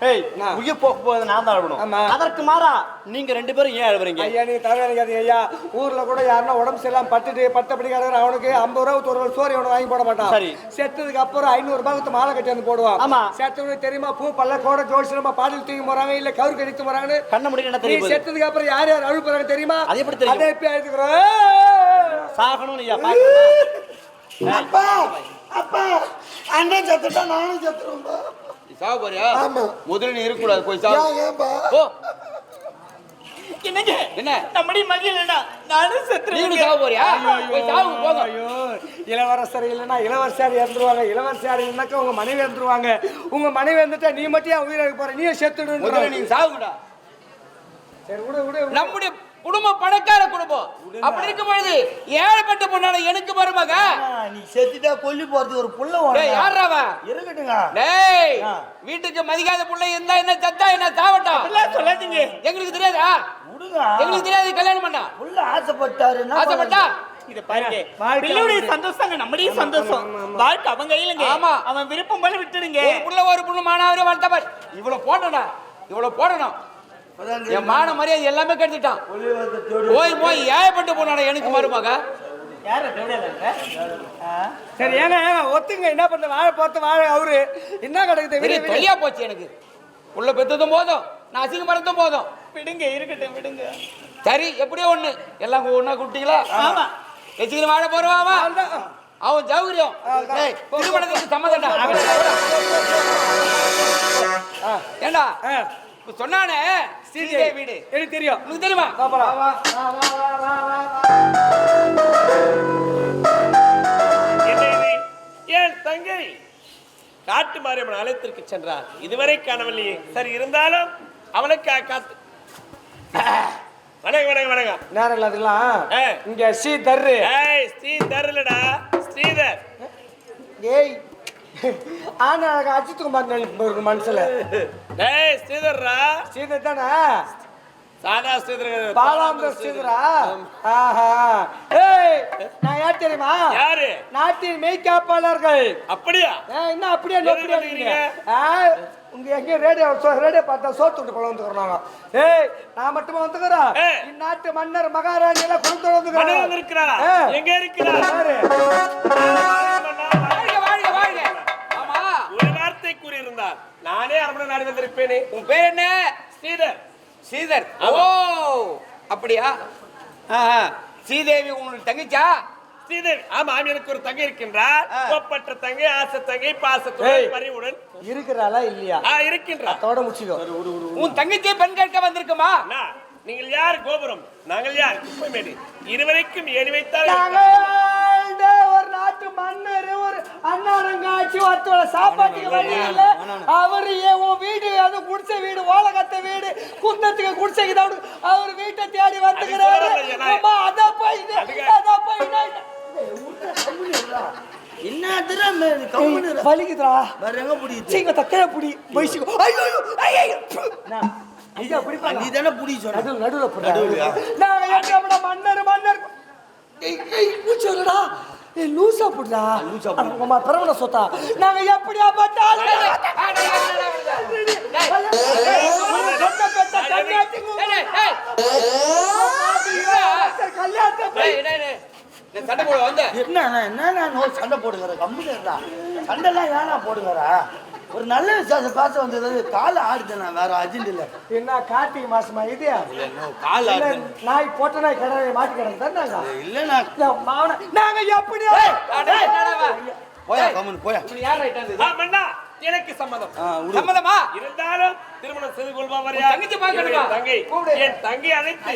ஏய்? உயிர் போக போகுது நான் தான் அழுவணும். அதற்கு மாறா நீங்க ரெண்டு பேரும் ஏன் அழுவுறீங்க? ஐயா நீ தலைவலிக்காதீங்க ஐயா. ஊர்ல கூட யாருன்னா உடம்பு சரியில்லாம பட்டுட்டு பட்டப்படி கிடக்குற அவனுக்கு ஐம்பது ரூபா ஒரு சோறு அவனை வாங்கி போட மாட்டான். சரி. செத்ததுக்கு அப்புறம் ஐநூறு ரூபாய்க்கு மாலை கட்டி வந்து போடுவான். ஆமா. செத்தவனுக்கு தெரியுமா பூ பல்ல கோட ஜோடிச்சிரமா பாடல் தூக்கி போறாங்க இல்ல கவுரு கடித்து போறாங்கன்னு கண்ண நீ தெரியும்? செத்ததுக்கு அப்புறம் யார் யார் அழுவு போறாங்க தெரியுமா? அது எப்படி தெரியும்? அதை எப்படி எழுதுக்கிறோம் சாகணும் ஐயா அப்பா! அப்பா! அண்ணன் செத்துட்டா நானும் செத்துருவேன்பா. சாவு போறியா ஆமா. முதல்ல நீ இருக்கக்கூடாது போய் சாவு. ஏன் ஏன்பா? ஓ என்னங்க? என்ன? நம்மடி மகிழடா நானும் நீங்களும் செத்துறேன் சாவு போறியா போய் சாவு போங்க. ஐயோ. இளவரசர் இல்லைன்னா இளவரசியார் இறந்துருவாங்க. இளவரசியார் இல்லைனாக்கா உங்க மனைவி இறந்துருவாங்க. உங்க மனைவி வந்துட்டா நீ மட்டும் உயிரை போற? நீ முதல்ல செத்துடுன்ற நீங்க சாவுங்கடா சரி விடு விடு. நம்முடைய குடும்பம் பணக்கார குடும்பம். அப்படி இருக்கும் பொழுது ஏழைப்பட்ட பொண்ணான எனக்கு மருமக? நீ செத்துட்டா கொல்லி போறதுக்கு ஒரு புள்ள யாரா அவன் இருக்கட்டுங்க. டேய். வீட்டுக்கு மதிக்காத புள்ள இருந்தா என்ன சத்தா என்ன அப்படிலாம் சொல்லாதீங்க. எங்களுக்கு தெரியாதா? எங்களுக்கு தெரியாது கல்யாணம் பண்ணா. புள்ள ஆசைப்பட்டாரு ஆசைப்பட்டா? இத பாருங்க. பிள்ளையுடைய அவனுக்கு. சந்தோஷங்க நம்முடைய சந்தோஷம். வாழ்க்கை அவங்க கையிலங்க. ஆமா. அவன் விருப்பம் போல விட்டுடுங்க. ஒரு புள்ள ஒரு புள்ள மானாவரே வளர்த்த பாரு இவ்வளவு போடணும்டா. இவ்வளவு போடணும். என் மான மரியாதை எல்லாமே கெடுத்துட்டான். போய் போய் ஏழைப்பட்ட பொண்ணான எனக்கு மருமக சரி ஏங்க ஒத்துங்க. என்ன பண்ண வாழை பார்த்து வாழை அவரு. என்ன கிடக்குது? விடு. தொல்லையா போச்சு எனக்கு. உள்ள பெத்ததும் போதும். நான் அசிங்கப்படுத்தும் போதும். விடுங்க இருக்கட்டும் விடுங்க. சரி எப்படியோ ஒண்ணு. எல்லாம் ஒண்ணா கூப்பிட்டீங்களா? ஆமா. வச்சுக்கிட்டு வாழ போறவாமா. அவன் ஜவுரியம் திருமணத்துக்கு சம்மதம்டா. ஏண்டா? சொன்னானே ஸ்ரீதேவி வீடு. எனக்கு தெரியும். உனக்கு தெரியுமா? என் தங்கை? காட்டு மாரியம்மன் ஆலயத்திற்கு சென்றார் இதுவரை காணவில்லையே. சரி இருந்தாலும் அவளுக்கு காத்து. வணக்கம் வணக்கம் வணக்கம். நேரம் இல்லாதெல்லாம். இங்க சி தர்ரு ஏய் ஸ்ரீதர்லடா ஸ்ரீதர். ஏய். ஆனா அஜித் குமார் நினைப்பு இருக்கு மனசுல. ஸ்ரீதர்ரா. சீதர் தானே? சாதா ஸ்ரீதர்? பாலாம்பர சீதரா ஆஹா. ஏய் நான் யார் தெரியுமா? யாரு? நாட்டின் மெய்காப்பாளர்கள் அப்படியா? என்ன அப்படியே அப்படியே? இருக்கீங்க? உங்க எங்க ரேடியோ ரேடியோ பார்த்தா சோத்து விட்டு பழம் வந்துக்கிறாங்க ஏய் நான் மட்டுமா வந்துக்கிறேன். இந்நாட்டு மன்னர் மகாராணி எல்லாம் குடுத்து ஆ. எங்க இருக்கிறார்? நானே அரமண நாடு வந்திருப்பேனே. உன் பேர் என்ன? ஸ்ரீதர். ஸ்ரீதர். ஓ அப்படியா. ஸ்ரீதேவி உனக்கு தங்கச்சா? ஸ்ரீதேவி. ஆமாம் எனக்கு ஒரு தங்கை இருக்கின்றார். ஆ. ஒப்பற்ற தங்கை ஆசை தங்கை. பாசத்துடன் பரிவுடன். இருக்கிறாளா இல்லையா? ஆ இருக்கின்றார் அதோட முடிச்சுக்கோ. உன் தங்கச்சியை பெண் கேட்க வந்திருக்குமா? நீங்கள் யார் கோபுரம்? நாங்கள் யார்? குப்பைமேடு. இருவரைக்கும் ஏறி வைத்தால் மன்னர் ஒரு அண்ணாரங்காட்சி ஒருத்தோட சாப்பாட்டுக்கு வழி இல்ல. அவரு உன் வீடு அது குடிசை வீடு ஓலகத்த வீடு குந்தத்துக்கு குடிசைக்கு தான் அவர் வீட்டை தேடி வந்துக்கிறாரு. அம்மா, அதான் போய் அதான் போய். வலிக்குதுடா. வேற எங்க பிடிக்குது சீக்கிரம் தக்கைய புடி. வயசுக்கு ஐயோ நீ தானே பிடி சொன்ன நடுவில் நடுவில். நாங்க மன்னர் மன்னர் ஏய், ஏய், மூச்சு வருடா. ஏய், லூசா போடுடா. அம்மா, பிறவன சொத்தா. நாங்க எப்படியா பார்த்தாலும் சொந்த பெத்த கல்யாணத்துக்கு சண்டை போட வந்த என்ன என்ன நான் சண்டை போடுங்கிற கம்முனு இருந்தா சண்டைலாம் ஏனா போடுங்கறா ஒரு நல்ல விசுவாசம் பார்த்து வந்தது காலை ஆடுது நான் வேற அஜெண்ட் இல்ல. என்ன கார்த்திகை மாசமா இது? கால் நாய் போட்ட நாய் கடை மாட்டி கிடந்து நாங்க இல்ல நான் மாவன நாங்க எப்படியா அடே, என்னடா வா? போயா கம்முனு போயா. யார் ரைட் ஆ, எனக்கு சம்மதம். சம்மதமா? இருந்தாலும் திருமணம் செய்து தங்கச்சி பார்க்கணுமா? என் தங்கை. கூப்பிடு. என் தங்கை அழைத்து.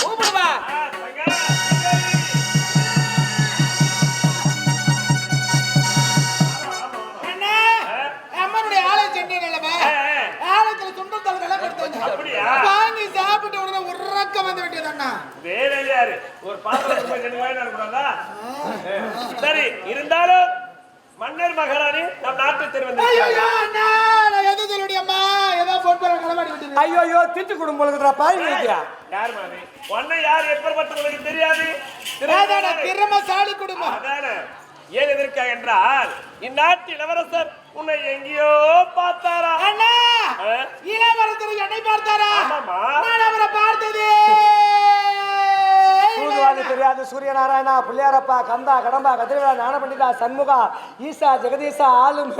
கூப்பிடுவா வந்து வேண்டியது அண்ணா வேற யாரு? ஒரு பாத்திரம் போய் ரெண்டு வாங்கி நடக்கூடாதா சரி இருந்தாலும் மன்னர் மகாராணி நம் நாட்டு விட்டு ஐயோ ஐயோ திட்டு குடும்பம் இருக்குடா பாய் வைத்தியா யார் மாமி உன்னை யார் எப்பேற்பட்டவங்களுக்கு தெரியாது? அதான திறமசாலி குடும்பம். அதானே. ஏன் எதற்காக என்றால் இந்நாட்டு இளவரசர் உன்னை எங்கேயோ பார்த்தாரா? அண்ணா? இளவரசர் என்னை பார்த்தாரா. நான் அவரை பார்த்ததே. சூதுவாது தெரியாது. சூரியநாராயணா பிள்ளையாரப்பா கந்தா கடம்பா கதிரவேலா ஞானபண்டிதா சண்முகா ஈசா ஜெகதீசா ஆளும்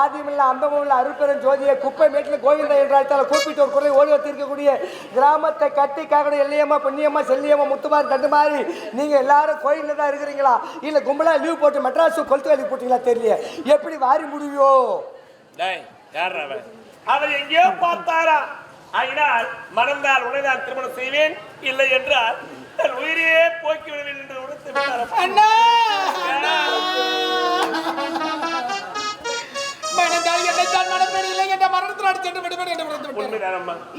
ஆதிமில்ல அந்தமில்ல அருட்பெரும் ஜோதியை குப்பை மேட்டில் கோவிந்தா என்றால் கூப்பிட்டு ஒரு குறை ஓடி வந்திருக்கக்கூடிய கிராமத்தை கட்டி காக்கணும் எல்லையம்மா பொன்னியம்மா செல்லியம்மா முத்துமாரி தண்டு மாதிரி நீங்க எல்லாரும் கோயில்ல தான் இருக்கிறீங்களா? இல்ல கும்பலா லீவ் போட்டு மெட்ராஸ் கொளுத்து வேலைக்கு போட்டீங்களா தெரியல எப்படி வாரி முடியோ அவர் எங்கேயோ பார்த்தாரா. ஆகினால் மறந்தால் உடனே நான் திருமணம் செய்வேன். இல்லை என்றால் தன் உயிரையே போக்கி விடுவேன் என்று விட்டார். அண்ணா!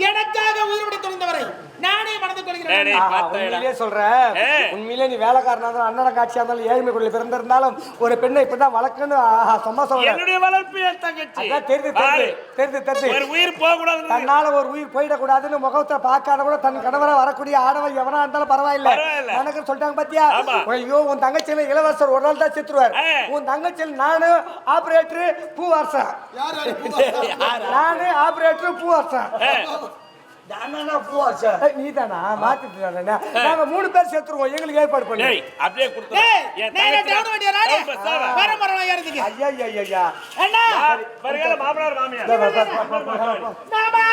எனக்காக உயிர்விட துணிந்தவரை நானே டேய், கொள்கிறேன். சொல்றேன். உண்மையிலே நீ வேலைக்காரனா இருந்தாலும் அண்ணன காட்சியா இருந்தாலும் ஏழ்மை குடியில் பிறந்திருந்தாலும் ஒரு பெண்ணை இப்பதான் வளர்க்கணும் சும்மா சொல்றேன் என்னுடைய வளர்ப்பு என் தங்கச்சி. தெரியுது ஒரு உயிர் போக கூடாது தன்னால ஒரு உயிர் போயிடக்கூடாதுன்னு முகத்தை பார்க்காத கூட தன் கணவரை வரக்கூடிய ஆடவன் எவனா இருந்தாலும் பரவாயில்ல. எனக்கு சொல்லிட்டாங்க பாத்தியா. ஐயோ உன் தங்கச்சியில இளவரசர் ஒரு நாள் தான் செத்துருவார். உன் தங்கச்சியில் நானு ஆபரேட்டர் பூவரசன் நானு ஆபரேட்டர் பூவரசன் தானா பூவாச்சா நீ தானா மாத்திட்டு நாங்க மூணு பேர் செத்துருவோம் எங்களுக்கு ஏற்பாடு பண்ணு டேய் அப்படியே கொடுத்து மாமனார் மாமியார். மாமா.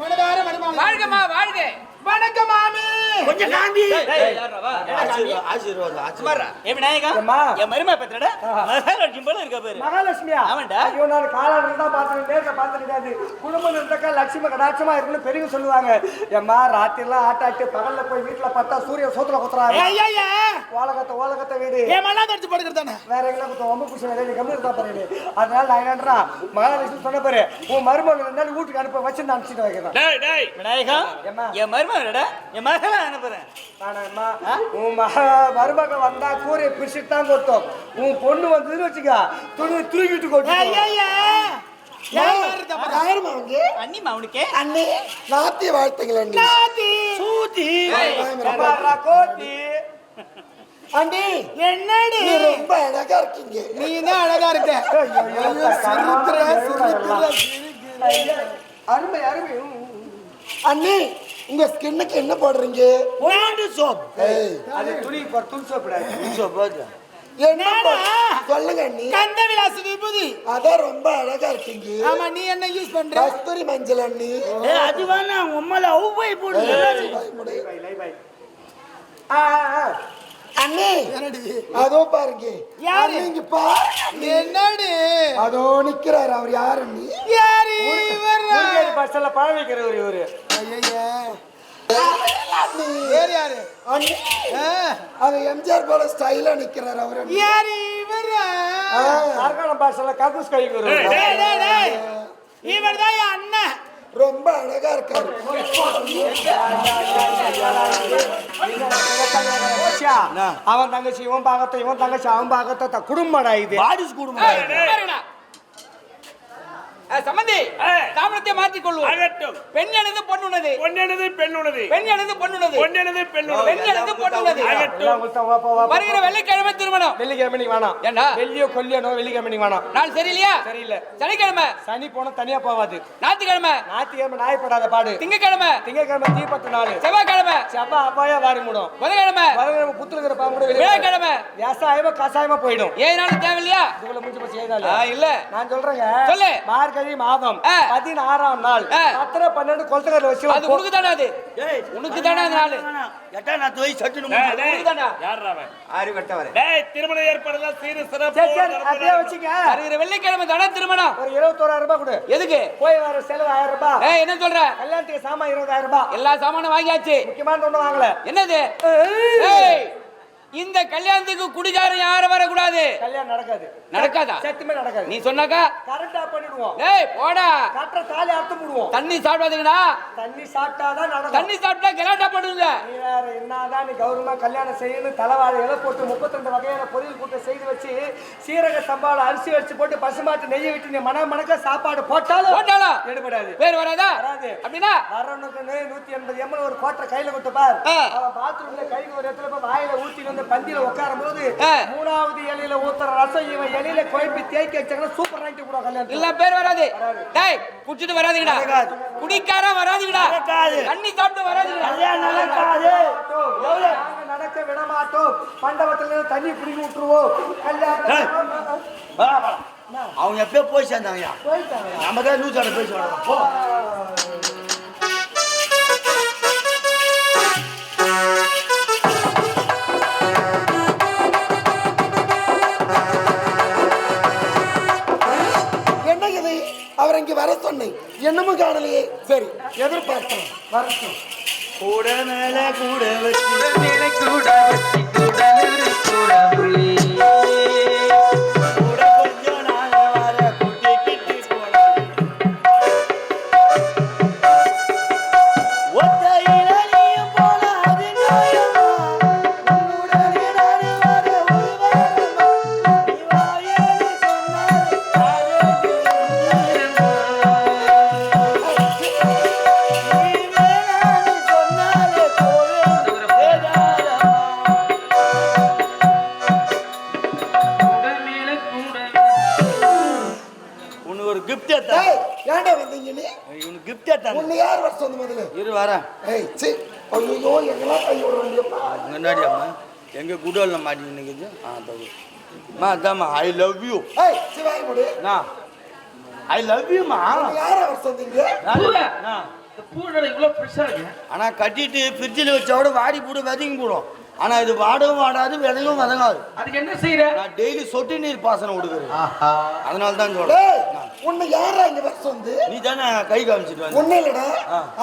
மனதார மணிமாலை. வாழ்கம்மா வாழ்க. வணக்கம் மாமி. கொஞ்சம் காந்தி. ஏய், யார்றா வா? ஆசீர்வாதம் ஆசீர்வாதம் ஆசீர்வாதம். ஏ விநாயகா ஏம்மா? என் மருமை பத்திரடா. மகாலட்சுமி போல இருக்க பாரு. மகாலட்சுமியா? ஆமாண்டா. ஐயோ நான் காலாண்டு தான் பார்த்தேன் நேரில் பார்த்து கிடையாது குடும்பம் இருந்தாக்கா லட்சுமி கடாட்சமா இருக்குன்னு பெரியவங்க சொல்லுவாங்க. ஏம்மா ராத்திரிலாம் ஆட்டாட்டு பகல்ல போய் வீட்டுல பார்த்தா சூரிய சோத்துல குத்துறாங்க. ஐயா. ஓலகத்த ஓலகத்த வீடு. ஏன் மண்ணாந்து அடிச்சு படுக்கிறதானே வேற எங்க குத்த ஒம்பு குஷி வேலை கம்மி இருக்கா பாரு அதனால நான் என்னன்றா மகாலட்சுமி சொன்ன பாரு உன் மருமகள் ரெண்டு நாள் வீட்டுக்கு அனுப்ப வச்சு நான் அனுப்பிச்சிட்டு வைக்கிறேன் டேய் டேய். விநாயகா ஏம்மா? என் மருமகடா என் மகளை அனுப்புறேன். நானம்மா உன் மக மருமக வந்தா கூரையை பிரிச்சுட்டு தான் கொடுத்தோம் உன் பொண்ணு வந்ததுன்னு வச்சுக்க துணி தூக்கிட்டு கொட்டு வாழ்த்துங்கள் அண்ணி என்னடி? நீ ரொம்ப அழகா இருக்கீங்க. நீ அழகா இருக்க? அருமை அருமை. ம், ம், ம். அண்ணி உங்க ஸ்கின்னுக்கு என்ன போடுறீங்க? ஓண்டு சோப் அது துணி சோப் என்ன சொல்லுங்க அண்ணி கந்த விலாச விபூதி. அதான் ரொம்ப அழகா இருக்கீங்க. ஆமா நீ என்ன யூஸ் பண்ற? கஸ்தூரி மஞ்சள் அண்ணி அது வேணா உம்மல அவ்வை போடு. லை, லை. ஆ. அண்ணி அதோ பாருங்க யாரு? இங்க பாருங்க என்னடி அதோ நிக்கிறாரு அவர் யாரு அண்ணி யாரு இவர் பஸ்ல பழம் வைக்கிறவர் இவரு ஐயா அண்ணி, வேறு யாரு அண்ணி அது எம்ஜிஆர் போல ஸ்டைலா நிக்கிறாரு அவர். யாரு இவர் கர்நாடக பாஷையில கக்கூஸ் டேய் இவர் தான் அண்ணன் ரொம்ப அழகா இருக்காரு அவன் தங்கச்சி இவன் பாகத்தை இவன் தங்கச்சி அவன் பாகத்தை த- குடும்படா இது பாடிஸ் குடும்பம் சம்பந்தி. தாமரத்தை மாற்றிக் கொள்வோம். ஆகட்டும். பெண் எனது பொண்ணுனது பெண்ணுனது பெண் எனது பொண்ணுனது பெண்ணுனது பெண் எனது பொண்ணுனது ஆகட்டும் எல்லாம் கொடுத்தா வா, போ, வா, போ. வருகிற வெள்ளிக்கிழமை திருமணம். வெள்ளிக்கிழமை வேணாம். ஏண்டா? வெள்ளியோ கொல்லியனோ வெள்ளிக்கிழமை நீ வேணாம். நாள் சரியில்லையா? சரியில்லை. சனிக்கிழமை. சனி போனா தனியா போவாது. ஞாயிற்றுக்கிழமை. ஞாயிற்றுக்கிழமை நாயப்படாத பாடு. திங்கக்கிழமை. திங்கக்கிழமை தீபத்து நாள். செவ்வாய்க்கிழமை. செவ்வா அப்பாயா வாரி மூடும். புதன்கிழமை. வரகிழமை புத்துருக்கிற பாம்பு வியாழக்கிழமை. விவசாயமா கசாயமா போயிடும். ஏழு நாள் தேவையில்லையா? இதுக்குள்ள முடிஞ்சு போச்சு ஏழு நாள். இல்ல. நான் சொல்றேங்க. சொல்லு. மார்கழி மாதம். பதினாறாம் நாள். பத்தரை பன்னெண்டு கொளத்துக்கரை வச்சு அது உனக்கு தானே அது? உனக்கு தானே அந்த நாள் எட்டா நான் யார் அவன்? அறிவட்டவரே திருமண ஏற்பாடுலாம் சீரு சிறப்பு அப்படியே வச்சுக்க வருகிற வெள்ளிக்கிழமை தானே திருமணம்? ஒரு இருபத்தோராயிரம் ரூபாய் கொடு. எதுக்கு? போய் வர செலவு ஆயிரம் ரூபாய். என்ன சொல்ற? கல்யாணத்துக்கு சாமான் இருபதாயிரம் ரூபாய். எல்லா சாமானும் வாங்கியாச்சு. முக்கியமான ஒண்ணு வாங்கல. என்னது? இந்த கல்யாணத்துக்கு குடிகாரன் யாரும் வரக்கூடாது. கல்யாணம் நடக்காது. நடக்காதா? சத்தியமே நடக்காது. நீ சொன்னாக்கா கரெக்ட் ஆஃப் பண்ணிடுவோம். டேய் போடா. கரெக்டா தாலி அறுத்து போடுவோம். தண்ணி சாப்பிடாதீங்கடா. தண்ணி சாப்பிட்டாதான் நடக்கும். தண்ணி சாப்பிட்டா கலாட்டா பண்ணுங்க. நீ வேற என்னதான் நீ கௌரவமா கல்யாணம் செய்யணும் தலைவாழை இலை போட்டு முப்பத்திரெண்டு வகையான பொரியல் கூட்டம் செய்து வச்சு சீரக சம்பாவில் அரிசி வச்சு போட்டு பசுமாட்டு நெய்யை விட்டு நீ மன மணக்க சாப்பாடு போட்டாலும் போட்டாலும் எடுபடாது. பேர் வராதா? வராது. அப்படின்னா? வரவனுக்கு நூத்தி எண்பது எம்எல் ஒரு கோட்டை கையில கொடுத்து பார் பாத்ரூம்ல கை ஒரு இடத்துல போய் வாயில ஊத்தி வந்து பந்தியில உட்காரும் போது. மூணாவது இலையில ஊத்துற ரசம் இவன் எலியில குழப்பி தேய்க்க வச்சாங்கன்னா சூப்பர் நைட்டு கூட கல்யாணம் இல்ல பேர் வராது. டேய் குடிச்சிட்டு வராதீங்கடா. நடக்காது. குடிக்கார வராதீங்கடா. நடக்காது. தண்ணி சாப்பிட்டு வராதீங்கடா. கல்யாணம் நடக்காது. நாங்க நடக்க விட மாட்டோம். மண்டபத்துல தண்ணி பிடிங்கி விட்டுருவோம். கல்யாணம் வா, வா. அவங்க எப்பயோ போய் சேர்ந்தாங்கய்யா. போயிட்டாங்க நமக்கே லூசாட போய் சொல்லலாம் அவர் இங்கே வர சொன்னேன். என்னமும் காணலையே. சரி எதிர்பார்க்கிறேன் வரட்டும். கூட மேல கூட வச்சு கூட முன்னாடி அம்மா எங்க குடோல்ல மாட்டி நிக்குது. ஆ தகு மா அதாம்மா ஐ லவ் யூ ஏய் சிவாய் முடி நான் ஐ லவ் யூ மா யார வர சொன்னீங்க? ஆனா கட்டிட்டு ஃப்ரிட்ஜில் வச்சோட வாடி போடு விதைங்க போடும். ஆனா இது வாடவும் வாடாது விதையும் வதங்காது அதுக்கு என்ன செய்யற நான் டெய்லி சொட்டு நீர் பாசனம் விடுக்கிறேன் அதனால தான் சொல்றேன். உன்னை யாரா இங்க வர சொந்து நீ தானே கை காமிச்சிட்டு வந்த. உன்னை இல்லடா.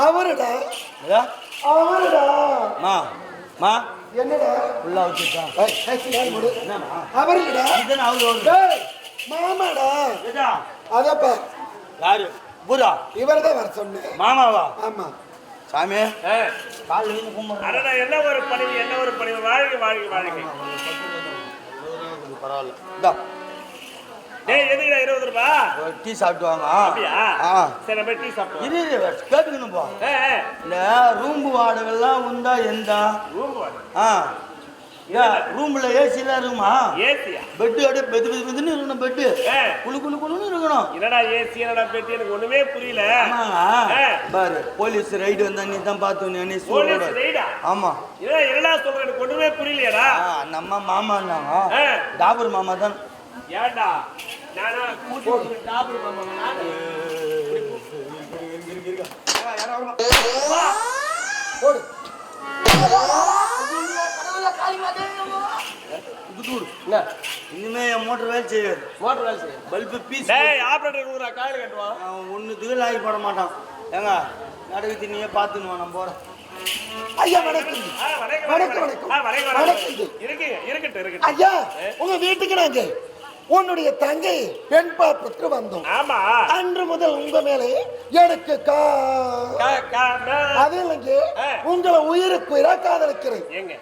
அவருடா? அவருடா? மா மா என்னடா? ஃபுல்லா வச்சுட்டா அவருடா மாமாடா. இதா அதப்பா. யாரு? புரா. இவர்தான் வர சொன்னேன். மாமாவா? ஆமா. சாமி. கால் அடடா என்ன ஒரு பணிவு என்ன ஒரு பணிவு? வாழ்க வாழ்க வாழ்க. பரவாயில்ல இந்தா. டேய் எதுக்குடா இருபது ரூபா? டீ சாப்பிட்டு வாங்க. அப்படியா? ஆ. சரி நம்ம டீ சாப்பிடுவோம் இரு கேட்டுக்கணும் போ. இந்த ரூம் வாடகைலாம் உண்டா எந்த? ரூம் ஆ. ரூம்ல ஏசிலாம் இருக்குமா? ஏசியா பெட்டு அப்படியே பெது பெது பெதுன்னு இருக்கணும் பெட்டு ஏ. குளு குளு குளுன்னு இருக்கணும். என்னடா ஏசி என்னடா பெட்டி? எனக்கு ஒண்ணுமே புரியல. பாரு போலீஸ் ரைடு வந்தா நீ தான் பார்த்து நீ போலீஸ் ரெய்டா ஆமா. என்னடா என்னடா சொல்ற? எனக்கு ஒண்ணுமே புரியலையாடா. நம்ம மாமான்னாங்க ஆ. டாபர் மாமா தான். ஏன்டா? நானா கூட்டி வந்து டாபர் மாமா நானு? போடு. இனிமே என் மோட்டர் வேலை செய்யாது. மோட்டர் வேலை செய்ய பல்பு பீஸ் ஆபரேட்டர் ஊரா காயில் கட்டுவான் அவன் ஒன்றுத்துக்கு லாகி போட மாட்டான். ஏங்க நடக்குது நீயே பார்த்துன்னு நான் போகிறேன் ஐயா வணக்கம். வணக்கம், இருக்கட்டும், இருக்கட்டும். ஐயா உங்க வீட்டுக்கு நாங்க உன்னுடைய தங்கை பெண் பார்ப்புக்கு வந்தோம். ஆமா. அன்று முதல் உங்க மேலே எனக்கு அது இல்லைங்க. உங்களை உயிருக்கு உயிரா காதலிக்கிறேன்?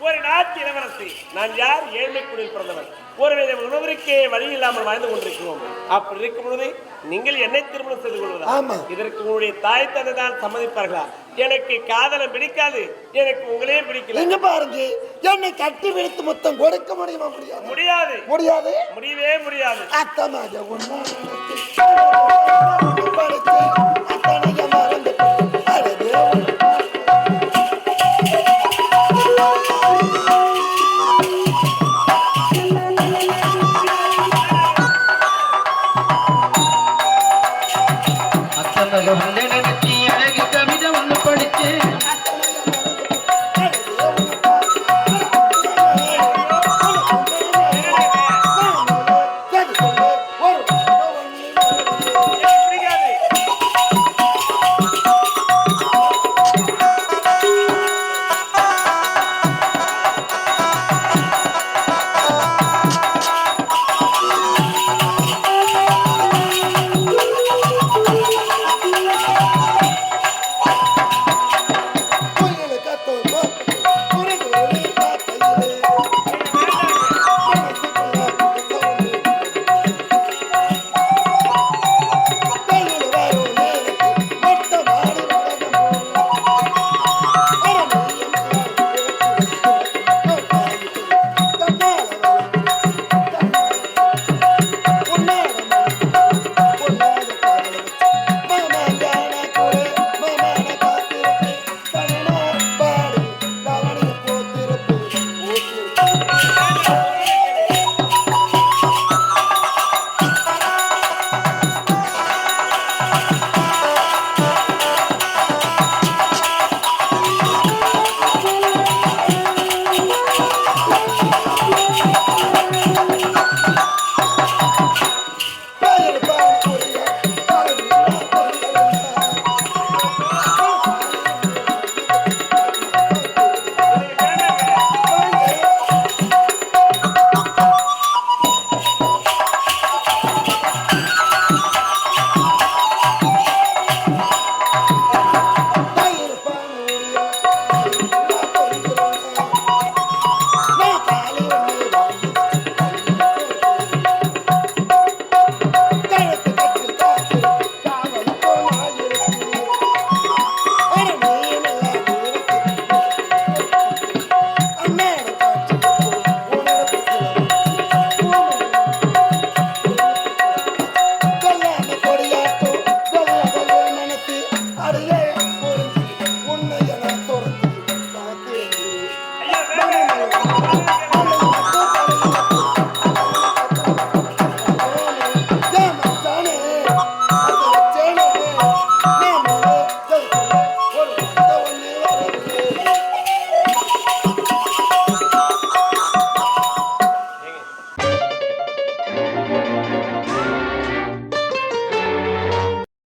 ஒரு நாட்டு இளவரசி நான் யார்? ஏழ்மை குடியில் பிறந்தவன். ஒருவித உணவிற்கே வழி இல்லாமல் வாழ்ந்து கொண்டிருக்கிறோம். அப்படி இருக்கும் பொழுது நீங்கள் என்னை திருமணம் செய்து கொள்வதா. இதற்கு உங்களுடைய தாய் தந்தை தான் சம்மதிப்பார்களா? எனக்கு காதலம் பிடிக்காது. எனக்கு உங்களே பிடிக்கல. இங்க பாருங்க. என்னை கட்டி விடுத்து மொத்தம் கொடுக்க முடியுமா? முடியாது. முடியாது. முடியாது. முடியவே முடியாது. அத்தமாக ஒண்ணா.